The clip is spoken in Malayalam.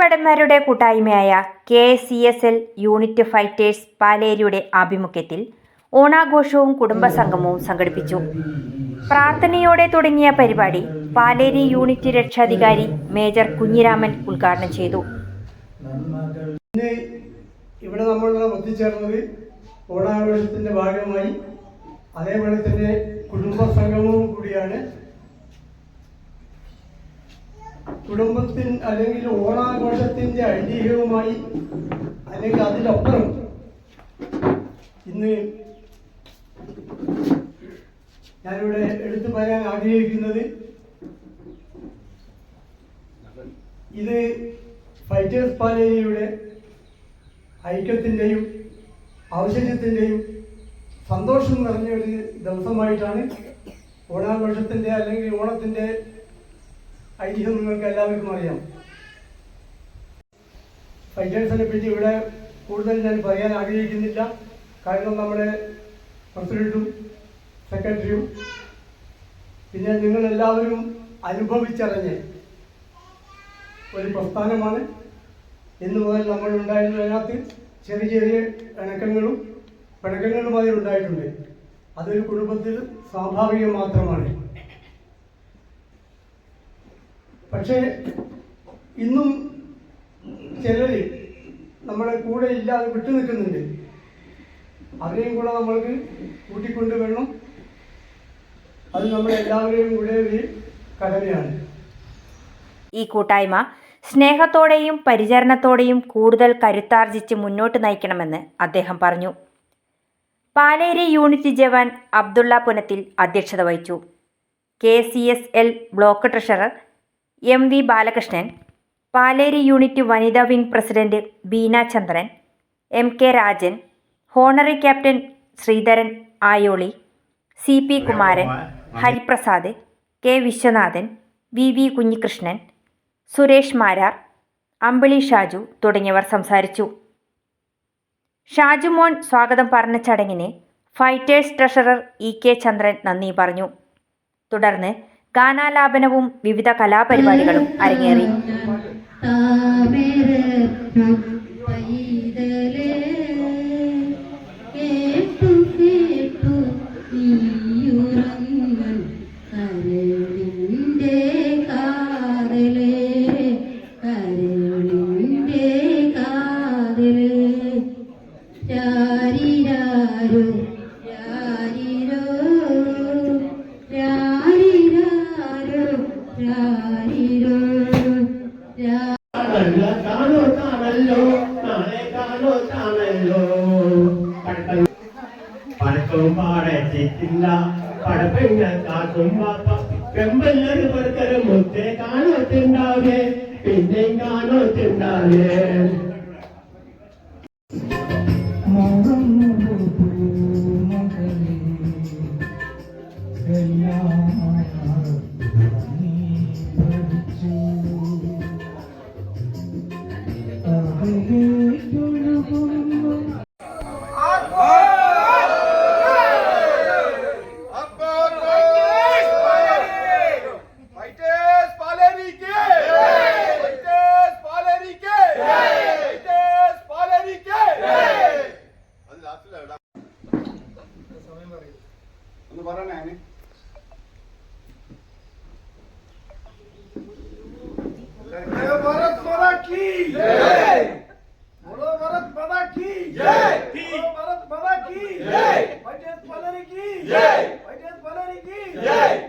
ഭടന്മാരുടെ കൂട്ടായ്മയായ K C S L unit fighters പാലേരിയുടെ ആഭിമുഖ്യത്തിൽ ഓണാഘോഷവും കുടുംബസംഗമവും സംഘടിപ്പിച്ചു. പ്രാർത്ഥനയോടെ തുടങ്ങിയ പരിപാടി പാലേരി യൂണിറ്റ് രക്ഷാധികാരി മേജർ കുഞ്ഞിരാമൻ ഉദ്ഘാടനം ചെയ്തു. ഇവിടെ നമ്മൾ ഒത്തുചേർന്നത് ഓണാഘോഷത്തിന്റെ ഭാഗമായി അതേപോലെ തന്നെ കുടുംബ സംഗമവും കൂടിയാണ് കുടുംബത്തിൻ അല്ലെങ്കിൽ ഓണാഘോഷത്തിന്റെ ഐതിഹ്യവുമായി അല്ലെങ്കിൽ അതിലപ്പുറം ഇന്ന് ഞാനിവിടെ എടുത്തു പറയാൻ ആഗ്രഹിക്കുന്നത് ഇത് ഫൈറ്റേഴ്സ് പാലേരിയുടെ ഐക്യത്തിന്റെയും ഔഷധ്യത്തിന്റെയും സന്തോഷം നിറഞ്ഞ ഒരു ദിവസമായിട്ടാണ് ഓണാഘോഷത്തിന്റെ അല്ലെങ്കിൽ ഓണത്തിന്റെ ഐതിഹ്യം നിങ്ങൾക്ക് എല്ലാവർക്കും അറിയാം. ഫൈറ്റേഴ്സിനെ പറ്റി ഇവിടെ കൂടുതൽ ഞാൻ പറയാൻ ആഗ്രഹിക്കുന്നില്ല. കാരണം നമ്മുടെ പ്രസിഡന്റും സെക്രട്ടറിയും പിന്നെ നിങ്ങൾ എല്ലാവരും അനുഭവിച്ചറിഞ്ഞ് ഒരു പ്രസ്ഥാനമാണ്. ഇന്ന് മുതൽ നമ്മൾ ഉണ്ടായിരുന്നതിനകത്ത് ചെറിയ ചെറിയ ഇണക്കങ്ങളും പിണക്കങ്ങളും അതിൽ ഉണ്ടായിട്ടുണ്ട്. അതൊരു കുടുംബത്തിൽ സ്വാഭാവികം മാത്രമാണ്. പക്ഷേ ഇന്നും ചിലർ നമ്മുടെ കൂടെ ഇല്ലാതെ വിട്ടു നിൽക്കുന്നുണ്ട്. അവരെയും കൂടെ നമ്മൾക്ക് കൂട്ടിക്കൊണ്ട് വേണം. അത് നമ്മളെല്ലാവരെയും കൂടെ ഒരു കടമയാണ്. ഈ കൂട്ടായ്മ സ്നേഹത്തോടെയും പരിചരണത്തോടെയും കൂടുതൽ കരുത്താർജിച്ച് മുന്നോട്ട് നയിക്കണമെന്ന് അദ്ദേഹം പറഞ്ഞു. പാലേരി യൂണിറ്റ് ജവാൻ അബ്ദുള്ള പുനത്തിൽ അധ്യക്ഷത വഹിച്ചു. K C S L block treasurer M V Balakrishnan Paleri unit വനിതാ wing president Beena Chandran M K Rajan honorary captain Sreedharan Ayoli C P Kumaran Hariprasad K Viswanathan V V Kunhikrishnan Suresh Marar Ambili Shaju തുടങ്ങിയവർ സംസാരിച്ചു. ഷാജുമോൻ സ്വാഗതം പറഞ്ഞ ചടങ്ങിന് fighters treasurer E K Chandran നന്ദി പറഞ്ഞു. തുടർന്ന് ഗാനാലാപനവും വിവിധ കലാപരിപാടികളും അരങ്ങേറി కళ్ళ తాను తానల్లో తానే తాను తానల్లో படக்கம் பாட சித்தில்லா படப்பெண்ண காசும் பாப்பா பெம்பல்லரு படுக்கிற முத்தே காணோ திண்டாவே பின்னை காணோ திண்டாவே ഒന്ന് പറയണേ भारत माता की जय बोलो भारत माता की जय बोलो भारत माता की जय फैटर्स पालेरी की जय